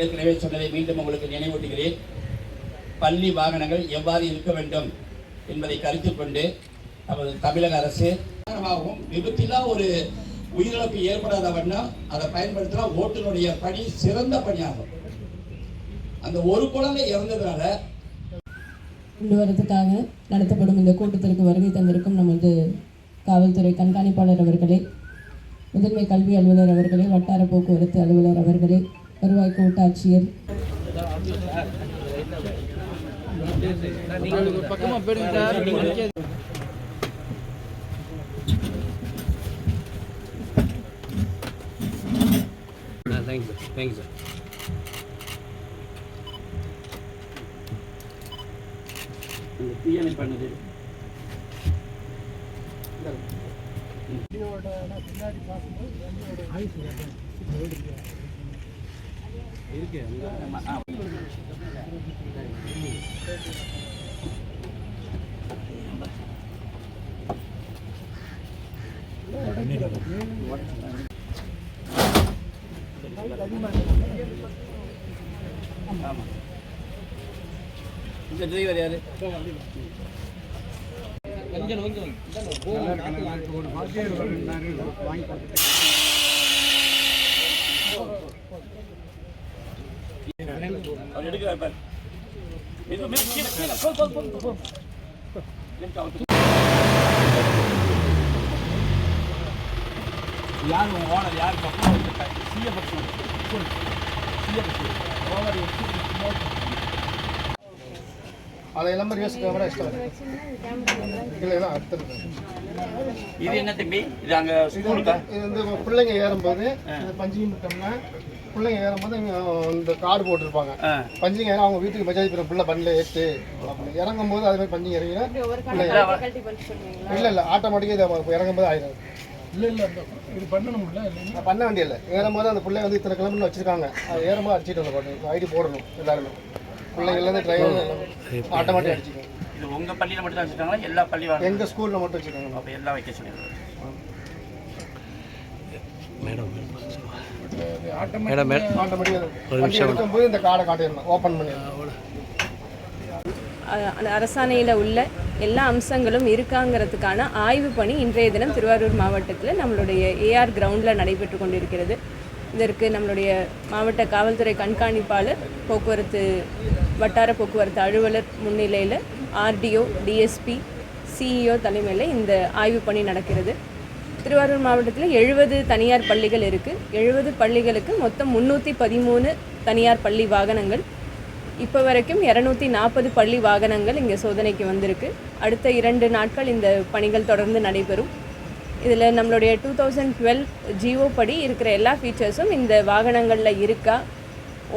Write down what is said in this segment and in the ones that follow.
ஏற்கனவே சொன்னதை மீண்டும் உங்களுக்கு நினைவூட்டுகிறேன். பள்ளி வாகனங்கள் எவ்வாறு இருக்க வேண்டும் என்பதை கருத்தில் கொண்டு நமது தமிழக அரசு காரணமாகவும் விபத்தில்லா ஒரு உயிரிழப்பு ஏற்படாத வண்ணம் அதை பயன்படுத்தினா ஓட்டுநருடைய பணி சிறந்த பணியாகும். அந்த ஒரு குழந்தை இறந்ததுனால கொண்டு வரதுக்காக நடத்தப்படும் இந்த கூட்டத்திற்கு வருகை தந்திருக்கும் நமது காவல்துறை கண்காணிப்பாளர் அவர்களே முதன்மை கல்வி அலுவலர் அவர்களே வட்டார போக்குவரத்து அலுவலர் அவர்களே வருவாய் கோட்டாட்சியர். தேங்க்யூ சார் தேங்க்யூ சார் அந்த தீயணை பண்ணது. இந்த டிரைவர் யாரு அவர் எடுக்கிறார் பாரு இது மெது யார் உன் ஓனர் யார் பக்கம் சிஏ பக்கம் சிஏ பக்கம் ஓவர் அதை எல்லாமே ரிவர்ஸ் கேமரா எக்ஸ்ட்ரா இல்லை இல்லை. அடுத்தது இது என்ன தம்பி? இது அங்க ஸ்கூலுக்கா? இது வந்து பிள்ளைங்க ஏறும்போது பஞ்சிங் விட்டோம்னா பிள்ளைங்க ஏறும்போது இந்த கார்டு போட்டிருப்பாங்க. பஞ்சிங் ஏற அவங்க வீட்டுக்கு மெசேஜ் பண்ண பிள்ளை பண்ணல ஏற்று இறங்கும் போது அதே மாதிரி பஞ்சிங் இறங்கினா பிள்ளைங்க இல்லை இல்லை ஆட்டோமேட்டிக்காக இது இறங்கும் போது ஆயிடும் இல்லை இல்லை இது பண்ணணும்ல பண்ண வேண்டியதில்லை. ஏறும்போது அந்த பிள்ளை வந்து இத்தனை கிலோமீட்டர் வச்சிருக்காங்க. அது ஏறும்போது அடிச்சிட்டு வந்து ஐடி போடணும் எல்லாருமே. பிள்ளைங்கள்லேருந்து டிரைவர் ஆட்டோமேட்டிக் அடிச்சுக்கணும் இது உங்க பள்ளியில மட்டும் தான் வச்சிருக்காங்களா எல்லா பள்ளி வாங்க எங்கள் ஸ்கூலில் மட்டும் வச்சுருக்காங்க. அப்ப எல்லாம் வைக்க சொல்லிடுறேன் மேடம் மேடம் மேடம் ஆட்டோமேட்டிக்காக வண்டி எடுக்கும்போது இந்த கார்டை காட்டிடணும். ஓப்பன் பண்ணிடணும் அ- அரசாணையில் உள்ள எல்லா அம்சங்களும் இருக்காங்கிறதுக்கான ஆய்வு பணி இன்றைய தினம் திருவாரூர் மாவட்டத்தில் நம்மளுடைய ஏஆர் கிரவுண்டில் நடைபெற்று கொண்டிருக்கிறது. இதற்கு நம்மளுடைய மாவட்ட காவல்துறை கண்காணிப்பாளர் போக்குவரத்து வட்டார போக்குவரத்து அலுவலர் முன்னிலையில் ஆர்டிஓ டிஎஸ்பி சிஇஓ தலைமையில் இந்த ஆய்வு பணி நடக்கிறது. திருவாரூர் மாவட்டத்தில் எழுபது தனியார் பள்ளிகள் இருக்குது எழுபது பள்ளிகளுக்கு மொத்தம் முந்நூற்றி பதிமூணு தனியார் பள்ளி வாகனங்கள். இப்போ வரைக்கும் இரநூத்தி நாற்பது பள்ளி வாகனங்கள் இங்கே சோதனைக்கு வந்திருக்கு. அடுத்த இரண்டு நாட்கள் இந்த பணிகள் தொடர்ந்து நடைபெறும். இதில் நம்மளுடைய டூ தௌசண்ட் டுவெல் ஜிஓ படி இருக்கிற எல்லா ஃபீச்சர்ஸும் இந்த வாகனங்களில் இருக்கா?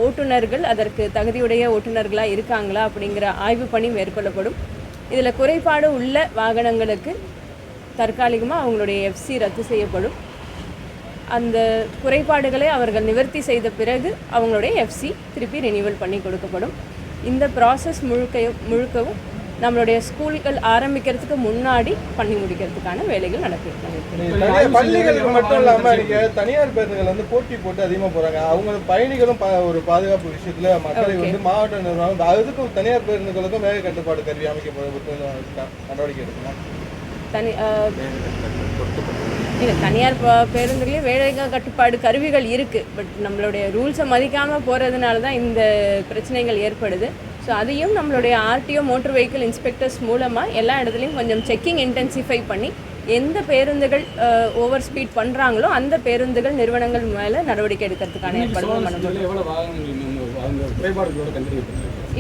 ஓட்டுநர்கள் அதற்கு தகுதியுடைய ஓட்டுநர்களாக இருக்காங்களா அப்படிங்கிற ஆய்வு பணி மேற்கொள்ளப்படும். இதில் குறைபாடு உள்ள வாகனங்களுக்கு தற்காலிகமாக அவங்களுடைய எஃப்சி ரத்து செய்யப்படும். அந்த குறைபாடுகளை அவர்கள் நிவர்த்தி செய்த பிறகு அவங்களுடைய எஃப்சி திருப்பி ரினியூவல் பண்ணி கொடுக்கப்படும். இந்த ப்ராசஸ் முழுக்கையும் முழுக்கவும் நம்மளுடைய ஸ்கூல்கள் ஆரம்பிக்கிறதுக்கு முன்னாடி பண்ணி முடிக்கிறதுக்கான வேலைகள் தனியார் பள்ளிகளுக்கு மட்டும் இல்லாம நீங்க தனியார் பேருந்துகள் வந்து போட்டி போட்டு அதிகமா போறாங்க. அவங்க பயணிகளும் ஒரு பாதுகாப்பு விஷயத்துல மக்களை. வந்து மாவட்ட நிர்வாகம் அதுக்கும் தனியார் பேருந்துகளுக்கும் வேக கட்டுப்பாடு கருவி அமைக்கப்படுறது நடவடிக்கை எடுக்கணும்? தனி இல்லை தனியார் ப- பேருந்துலேயும் வேலைக கட்டுப்பாடு கருவிகள் இருக்குது பட் நம்மளுடைய ரூல்ஸை மதிக்காமல் போகிறதுனால தான் இந்த பிரச்சனைகள் ஏற்படுது. ஸோ அதையும் நம்மளுடைய ஆர்டிஓ மோட்டார் வெஹிக்கிள் இன்ஸ்பெக்டர்ஸ் மூலமாக எல்லா இடத்துலையும் கொஞ்சம் செக்கிங் இன்டென்சிஃபை பண்ணி எந்த பேருந்துகள் ஓவர் ஸ்பீட் பண்ணுறாங்களோ அந்த பேருந்துகள் நிறுவனங்கள் மேலே நடவடிக்கை எடுக்கிறதுக்கான ஏற்பாடுகள்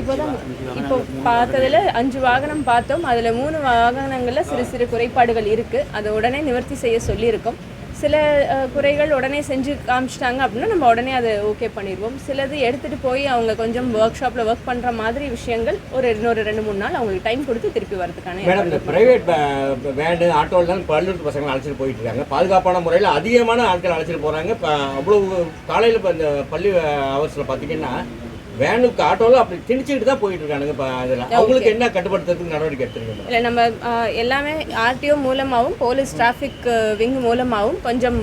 இப்போ தான் இப்போ பார்த்ததுல அஞ்சு வாகனம் பார்த்தோம். அதில் மூணு வாகனங்களில் சிறு சிறு குறைபாடுகள் இருக்குது அதை உடனே நிவர்த்தி செய்ய சொல்லியிருக்கோம். சில குறைகள் உடனே செஞ்சு காமிச்சிட்டாங்க அப்படின்னா நம்ம உடனே அதை ஓகே பண்ணிடுவோம். சிலது எடுத்துகிட்டு போய் அவங்க கொஞ்சம் ஒர்க் ஷாப்பில் ஒர்க் பண்ணுற மாதிரி விஷயங்கள் ஒரு இன்னொரு ரெண்டு மூணு நாள் அவங்களுக்கு டைம் கொடுத்து திருப்பி வரதுக்கான மேடம் இந்த பிரைவேட் வேனு ஆட்டோலாம் பள்ளிக்கூட பசங்களை அழைச்சிட்டு போயிட்டு இருக்காங்க. பாதுகாப்பான முறையில் அதிகமான ஆட்கள் அழைச்சிட்டு போகிறாங்க இப்போ அவ்வளோ காலையில் இப்போ இந்த பள்ளி அவர்ஸில் பார்த்தீங்கன்னா வேனுக்கு ஆட்டோவில் அப்படி திணிச்சுக்கிட்டு தான் போயிட்டு இருக்கானுங்க இப்போ அதில். அவங்களுக்கு என்ன கட்டுப்படுத்துறதுக்கு நடவடிக்கை எடுத்துருக்கீங்க? இல்லை நம்ம எல்லாமே ஆர்டிஓ மூலமாகவும் போலீஸ் டிராஃபிக் விங் மூலமாகவும் கொஞ்சம்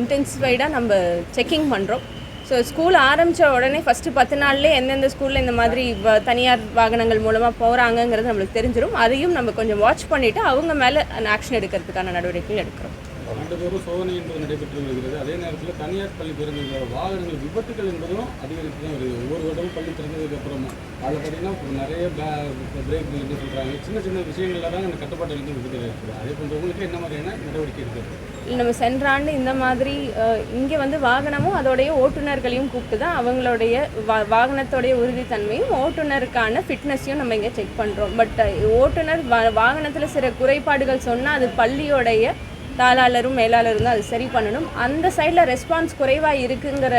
இன்டென்சிஃபைடாக நம்ம செக்கிங் பண்ணுறோம் ஸோ ஸ்கூல் ஆரம்பித்த உடனே ஃபஸ்ட்டு பத்து நாள்லேயே எந்தெந்த ஸ்கூலில் இந்த மாதிரி தனியார் வாகனங்கள் மூலமாக போகிறாங்கங்கிறது நம்மளுக்கு தெரிஞ்சிடும் அதையும் நம்ம கொஞ்சம் வாட்ச் பண்ணிவிட்டு அவங்க மேலே ஆக்ஷன் எடுக்கிறதுக்கான நடவடிக்கைகள் எடுக்கிறோம். ஆண்டுதோறும் சோதனை என்பது நடைபெற்று வருகிறது. அதே நேரத்தில் தனியார் பள்ளி பேருந்துகளோட வாகனங்கள் விபத்துகள் என்பதும் அதிகரித்து தான் வருகிறது. ஒவ்வொரு வருடமும் பள்ளி திறந்ததுக்கு அப்புறமா. அதில் பார்த்தீங்கன்னா நிறைய பிரேக் என்ன சொல்கிறாங்க சின்ன சின்ன விஷயங்களில் தான் அந்த கட்டுப்பாடு இருந்து விபத்துகள் இருக்குது அதே போன்ற உங்களுக்கு என்ன மாதிரியான நடவடிக்கை இருக்குது நம்ம சென்ற ஆண்டு இந்த மாதிரி இங்கே வந்து வாகனமும் அதோடைய ஓட்டுநர்களையும் கூப்பிட்டு தான் அவங்களுடைய வா வாகனத்தோடைய உறுதித்தன்மையும் ஓட்டுநருக்கான ஃபிட்னஸையும் நம்ம இங்கே செக் பண்ணுறோம் பட் ஓட்டுநர் வா வாகனத்தில் சில குறைபாடுகள் சொன்னால் அது பள்ளியோடைய தாளாளரும் மேலாளரும் தான் அது சரி பண்ணணும். அந்த சைடில் ரெஸ்பான்ஸ் குறைவாக இருக்குங்கிற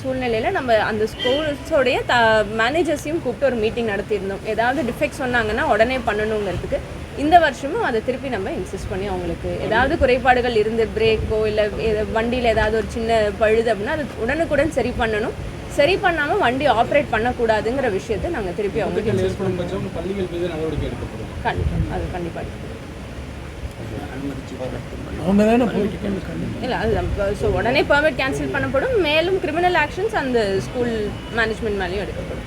சூழ்நிலையில் நம்ம அந்த ஸ்கூல்ஸோடைய த மேனேஜர்ஸையும் கூப்பிட்டு ஒரு மீட்டிங் நடத்தியிருந்தோம். ஏதாவது டிஃபெக்ட் சொன்னாங்கன்னா உடனே பண்ணணுங்கிறதுக்கு இந்த வருஷமும் அதை திருப்பி நம்ம இன்சிஸ்ட் பண்ணி அவங்களுக்கு ஏதாவது குறைபாடுகள் இருந்து பிரேக்கோ இல்லை வண்டியில் ஏதாவது ஒரு சின்ன பழுது அப்படின்னா அது உடனுக்குடன் சரி பண்ணணும். சரி பண்ணாமல் வண்டி ஆப்ரேட் பண்ணக்கூடாதுங்கிற விஷயத்தை நாங்கள் திருப்பி எடுக்கப்படும் கண்டிப்பாக அது கண்டிப்பாக அவங்க இல்லை அது ஸோ உடனே பெர்மிட் கேன்சல் பண்ணப்படும். மேலும் கிரிமினல் ஆக்ஷன்ஸ் அந்த ஸ்கூல் மேனேஜ்மெண்ட் மேலேயும் எடுக்கப்படும்.